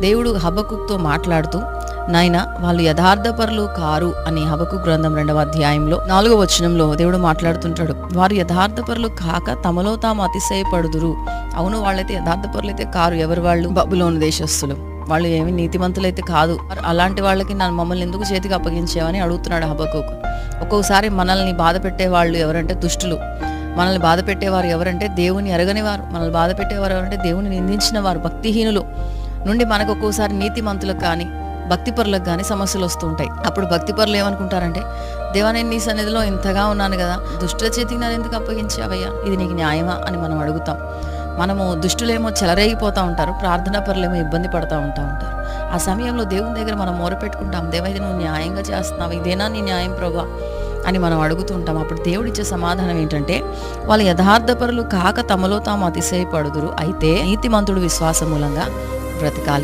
దేవుడు హబకుక్తో మాట్లాడుతూ నాయన వాళ్ళు యథార్థపరులు కారు అని హబకు గ్రంథం రెండవ అధ్యాయంలో నాలుగో వచనంలో దేవుడు మాట్లాడుతుంటాడు. వారు యథార్థపరులు కాక తమలో తాము అతిశయపడుదురు. అవును వాళ్ళైతే యథార్థపరులు అయితే కారు ఎవరు వాళ్ళు? బబులోని దేశస్తులు వాళ్ళు ఏమి నీతిమంతులైతే కాదు. అలాంటి వాళ్ళకి నన్ను మమ్మల్ని ఎందుకు చేతికి అప్పగించావని అడుగుతున్నాడు హబకుక్. ఒక్కొక్కసారి మనల్ని బాధ పెట్టే వాళ్ళు ఎవరంటే దుష్టులు. మనల్ని బాధ పెట్టేవారు ఎవరంటే దేవుని ఎరగని వారు మనల్ని బాధ పెట్టేవారు ఎవరంటే దేవుని నిందించిన వారు భక్తిహీనులు. నుండి మనకు ఒక్కోసారి నీతిమంతులకు కానీ భక్తిపరులకు కానీ సమస్యలు వస్తూ ఉంటాయి. అప్పుడు భక్తిపరులు ఏమనుకుంటారంటే దేవా నేను నీ సన్నిధిలో ఇంతగా ఉన్నాను కదా దుష్టుల చేతికి నన్ను ఎందుకు అప్పగించావయ్యా? ఇది నీకు న్యాయమా? అని మనం అడుగుతాం. మనము దుష్టులేమో చెలరేగిపోతూ ఉంటారు ప్రార్థనా పరులేమో ఇబ్బంది పడుతూ ఉంటా ఉంటారు. ఆ సమయంలో దేవుని దగ్గర మనం మొరపెట్టుకుంటాం దేవా ఇది నువ్వు న్యాయంగా చేస్తున్నావు ఇదేనా నీ న్యాయం ప్రభా? అని మనం అడుగుతూ ఉంటాం. అప్పుడు దేవుడిచ్చే సమాధానం ఏంటంటే వాళ్ళు యథార్థపరులు కాక తమలో తాము అతిశయపడుదురు. అయితే నీతిమంతుడు విశ్వాసం మూలంగా व्रत काल